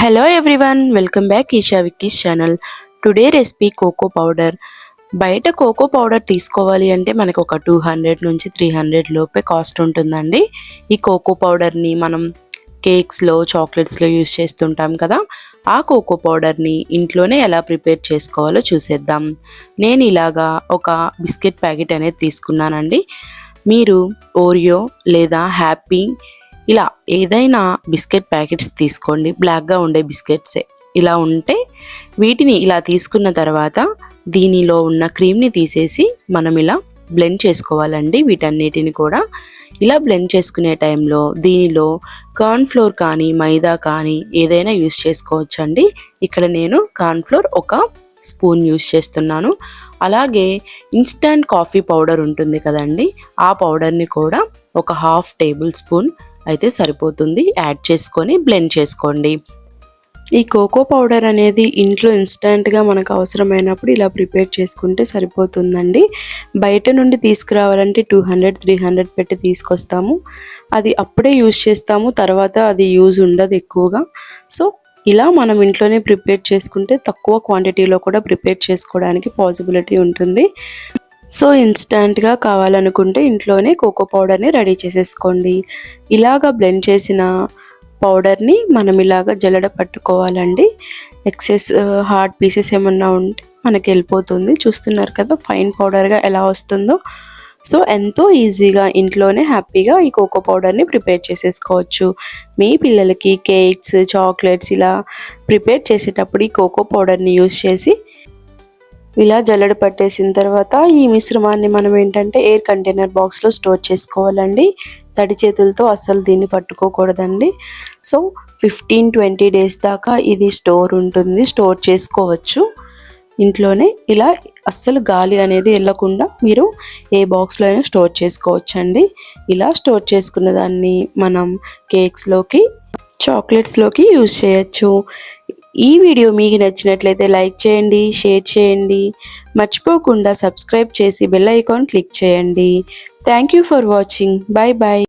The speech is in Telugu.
Hello everyone welcome back Esha Vicky's channel today recipe cocoa powder బయట కోకో పౌడర్ తీసుకోవాలి అంటే మనకు ఒక టూ హండ్రెడ్ నుంచి త్రీ హండ్రెడ్ లోపే కాస్ట్ ఉంటుందండి. ఈ కోకో పౌడర్ని మనం కేక్స్లో చాక్లెట్స్లో యూస్ చేస్తుంటాం కదా. ఆ కోకో పౌడర్ని ఇంట్లోనే ఎలా ప్రిపేర్ చేసుకోవాలో చూసేద్దాం. నేను ఇలాగా ఒక బిస్కెట్ ప్యాకెట్ అనేది తీసుకున్నానండి. మీరు ఓరియో లేదా హ్యాపీ ఇలా ఏదైనా బిస్కెట్ ప్యాకెట్స్ తీసుకోండి. బ్లాక్గా ఉండే బిస్కెట్సే. ఇలా ఉంటే వీటిని ఇలా తీసుకున్న తర్వాత దీనిలో ఉన్న క్రీమ్ని తీసేసి మనం ఇలా బ్లెండ్ చేసుకోవాలండి. వీటన్నిటిని కూడా ఇలా బ్లెండ్ చేసుకునే టైంలో దీనిలో కార్న్ఫ్లోర్ కానీ మైదా కానీ ఏదైనా యూస్ చేసుకోవచ్చండి. ఇక్కడ నేను కార్న్ఫ్లోర్ ఒక స్పూన్ యూస్ చేస్తున్నాను. అలాగే ఇన్స్టంట్ కాఫీ పౌడర్ ఉంటుంది కదండి. ఆ పౌడర్ని కూడా ఒక హాఫ్ టేబుల్ స్పూన్ అయితే సరిపోతుంది. యాడ్ చేసుకొని బ్లెండ్ చేసుకోండి. ఈ కోకో పౌడర్ అనేది ఇంట్లో ఇన్స్టెంట్గా మనకు అవసరమైనప్పుడు ఇలా ప్రిపేర్ చేసుకుంటే సరిపోతుందండి. బయట నుండి తీసుకురావాలంటే టూ హండ్రెడ్ త్రీ హండ్రెడ్ పెట్టి తీసుకొస్తాము. అది అప్పుడే యూజ్ చేస్తాము. తర్వాత అది యూజ్ ఉండదు ఎక్కువగా. సో ఇలా మనం ఇంట్లోనే ప్రిపేర్ చేసుకుంటే తక్కువ క్వాంటిటీలో కూడా ప్రిపేర్ చేసుకోవడానికి పాసిబిలిటీ ఉంటుంది. సో ఇన్స్టంట్గా కావాలనుకుంటే ఇంట్లోనే కోకో పౌడర్ని రెడీ చేసేసుకోండి. ఇలాగ బ్లెండ్ చేసిన పౌడర్ని మనం ఇలాగ జల్లడ పట్టుకోవాలండి. ఎక్సెస్ హార్డ్ పీసెస్ ఏమన్నా ఉంటే మనకి వెళ్ళిపోతుంది చూస్తున్నారు కదా ఫైన్ పౌడర్గా ఎలా వస్తుందో. సో ఎంతో ఈజీగా ఇంట్లోనే హ్యాపీగా ఈ కోకో పౌడర్ని ప్రిపేర్ చేసేసుకోవచ్చు. మీ పిల్లలకి కేక్స్ చాక్లెట్స్ ఇలా ప్రిపేర్ చేసేటప్పుడు ఈ కోకో పౌడర్ని యూస్ చేసి ఇలా జల్లెడ పట్టేసిన తర్వాత ఈ మిశ్రమాన్ని మనం ఏంటంటే ఎయిర్ కంటైనర్ బాక్స్లో స్టోర్ చేసుకోవాలండి. తడి చేతులతో అస్సలు దీన్ని పట్టుకోకూడదండి. సో ఫిఫ్టీన్ ట్వంటీ డేస్ దాకా ఇది స్టోర్ ఉంటుంది. స్టోర్ చేసుకోవచ్చు. ఇంట్లోనే ఇలా అస్సలు గాలి అనేది వెళ్ళకుండా మీరు ఏ బాక్స్లో అయినా స్టోర్ చేసుకోవచ్చండి. ఇలా స్టోర్ చేసుకున్న దాన్ని మనం కేక్స్లోకి చాక్లెట్స్లోకి యూజ్ చేయొచ్చు. ఈ వీడియో మీకు నచ్చినట్లయితే లైక్ చేయండి షేర్ చేయండి. మర్చిపోకుండా సబ్స్క్రైబ్ చేసి బెల్ ఐకాన్ క్లిక్ చేయండి. Thank you for watching bye bye